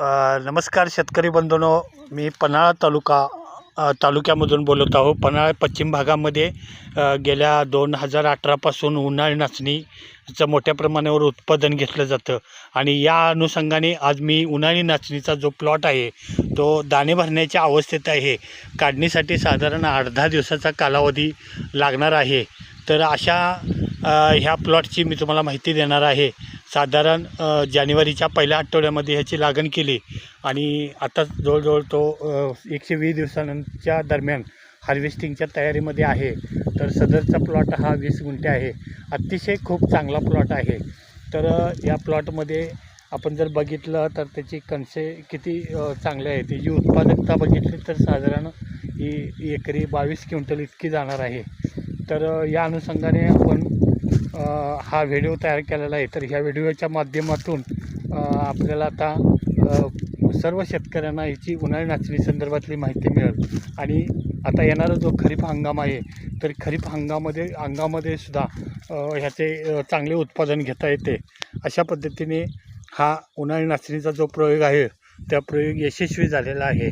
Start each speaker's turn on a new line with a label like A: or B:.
A: नमस्कार शेतकरी बंधूनो. मी पन्हाळा तालुका तालुक्यामधून बोलत आहो. पन्हाळा पश्चिम भागामध्ये गेल्या दोन हजार अठरापासून उन्हाळी नाचणीचं मोठ्या प्रमाणावर उत्पादन घेतलं जातं. आणि या अनुषंगाने आज मी उन्हाळी नाचणीचा जो प्लॉट आहे तो दाणे भरण्याच्या अवस्थेत आहे. काढणीसाठी साधारण अर्धा दिवसाचा कालावधी लागणार आहे. तर अशा ह्या प्लॉटची मी तुम्हाला माहिती देणार आहे. साधारण जानेवारीच्या पहिल्या आठवड्यामध्ये ह्याची लागण केली. आणि आता जवळजवळ तो एकशे वीस दिवसांच्या दरम्यान हार्वेस्टिंगच्या तयारीमध्ये आहे. तर सदरचा प्लॉट हा वीस गुंठे आहे. अतिशय खूप चांगला प्लॉट आहे. तर या प्लॉटमध्ये आपण जर बघितलं तर त्याची कणसे किती चांगले आहे त्याची उत्पादकता बघितली तर साधारण ही एकरी बावीस क्विंटल इतकी जाणार आहे. तर या अनुषंगाने आपण हा व्हिडिओ तयार केलेला आहे. तर ह्या व्हिडिओच्या माध्यमातून आपल्याला आता सर्व शेतकऱ्यांना याची उन्हाळी नाचणी संदर्भातली माहिती मिळेल. आणि आता येणारा जो खरीप हंगाम आहे तर खरीप हंगामध्ये हंगामध्ये सुद्धा ह्याचे चांगले उत्पादन घेता येते. अशा पद्धतीने हा उन्हाळी नाचणीचा जो प्रयोग आहे त्या प्रयोग यशस्वी झालेला आहे.